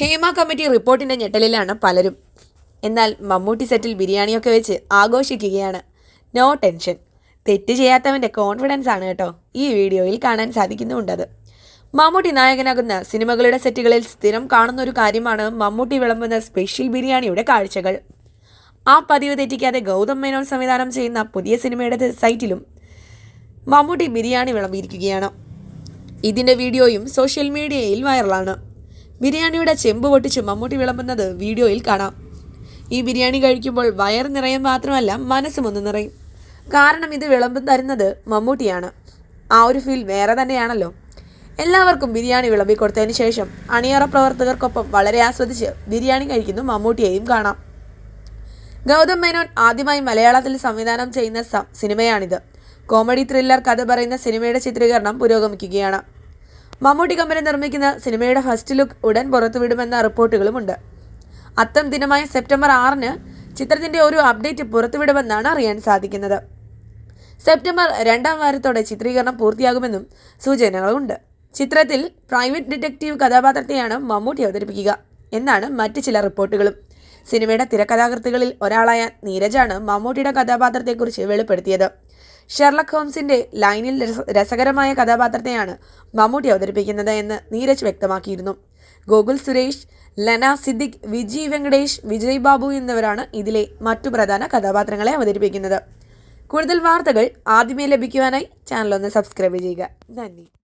Hema committee റിപ്പോർട്ടിന്റെ ഞെട്ടലിലാണ് പലരും. എന്നാൽ മമ്മൂട്ടി സെറ്റിൽ ബിരിയാണിയൊക്കെ വെച്ച് ആഘോഷിക്കുകയാണ്. No tension. തെറ്റ് ചെയ്യാത്തവന്റെ കോൺഫിഡൻസ് ആണ് കേട്ടോ ഈ വീഡിയോയിൽ കാണാൻ സാധിക്കുന്നുണ്ടത്. മമ്മൂട്ടി നായകനാകുന്ന സിനിമകളുടെ സെറ്റുകളിൽ സ്ഥിരം കാണുന്ന ഒരു കാര്യമാണ് മമ്മൂട്ടി വിളമ്പുന്ന സ്പെഷ്യൽ ബിരിയാണിയുടെ കാഴ്ചകൾ. ആ പതിവ് തെറ്റിക്കാതെ ഗൗതം മേനോൻ സംവിധാനം ചെയ്യുന്ന പുതിയ സിനിമയുടെ സൈറ്റിലും മമ്മൂട്ടി ബിരിയാണി വിളമ്പിയിരിക്കുകയാണ്. ഇതിന്റെ വീഡിയോയും സോഷ്യൽ മീഡിയയിൽ വൈറലാണ്. ബിരിയാണിയുടെ ചെമ്പ് പൊട്ടിച്ച് മമ്മൂട്ടി വിളമ്പുന്നത് വീഡിയോയിൽ കാണാം. ഈ ബിരിയാണി കഴിക്കുമ്പോൾ വയർ നിറയും മാത്രമല്ല മനസ്സും ഒന്ന് നിറയും. കാരണം ഇത് വിളമ്പം തരുന്നത് മമ്മൂട്ടിയാണ്. ആ ഒരു ഫീൽ വേറെ തന്നെയാണല്ലോ. എല്ലാവർക്കും ബിരിയാണി വിളമ്പി കൊടുത്തതിന് ശേഷം അണിയറ പ്രവർത്തകർക്കൊപ്പം വളരെ ആസ്വദിച്ച് ബിരിയാണി കഴിക്കുന്നു മമ്മൂട്ടിയെയും കാണാം. ഗൗതം മേനോൻ ആദ്യമായി മലയാളത്തിൽ സംവിധാനം ചെയ്യുന്ന സിനിമയാണിത്. കോമഡി ത്രില്ലർ കഥ പറയുന്ന സിനിമയുടെ ചിത്രീകരണം പുരോഗമിക്കുകയാണ്. മമ്മൂട്ടി കമ്പനി നിർമ്മിക്കുന്ന സിനിമയുടെ ഫസ്റ്റ് ലുക്ക് ഉടൻ പുറത്തുവിടുമെന്ന റിപ്പോർട്ടുകളുമുണ്ട്. അത്തം ദിനമായ സെപ്റ്റംബർ ആറിന് ചിത്രത്തിന്റെ ഒരു അപ്ഡേറ്റ് പുറത്തുവിടുമെന്നാണ് അറിയാൻ സാധിക്കുന്നത്. സെപ്റ്റംബർ രണ്ടാം വാരത്തോടെ ചിത്രീകരണം പൂർത്തിയാകുമെന്നും സൂചനകളുണ്ട്. ചിത്രത്തിൽ പ്രൈവറ്റ് ഡിറ്റക്റ്റീവ് കഥാപാത്രത്തെയാണ് മമ്മൂട്ടി അവതരിപ്പിക്കുക എന്നാണ് മറ്റ് ചില റിപ്പോർട്ടുകളും. സിനിമയുടെ തിരക്കഥാകൃത്തുകളിൽ ഒരാളായ നീരജാണ് മമ്മൂട്ടിയുടെ കഥാപാത്രത്തെക്കുറിച്ച് വെളിപ്പെടുത്തിയത്. ഷെർലക് ഹോംസിന്റെ ലൈനിൽ രസകരമായ കഥാപാത്രത്തെയാണ് മമ്മൂട്ടി അവതരിപ്പിക്കുന്നത് എന്ന് നീരജ് വ്യക്തമാക്കിയിരുന്നു. ഗോകുൽ സുരേഷ് ലന സിദ്ദിഖ് വിജി വെങ്കടേഷ് വിജയ് ബാബു എന്നിവരാണ് ഇതിലെ മറ്റു പ്രധാന കഥാപാത്രങ്ങളെ അവതരിപ്പിക്കുന്നത്. കൂടുതൽ വാർത്തകൾ ആദ്യമേ ലഭിക്കുവാനായി ചാനൽ ഒന്ന് സബ്സ്ക്രൈബ് ചെയ്യുക. നന്ദി.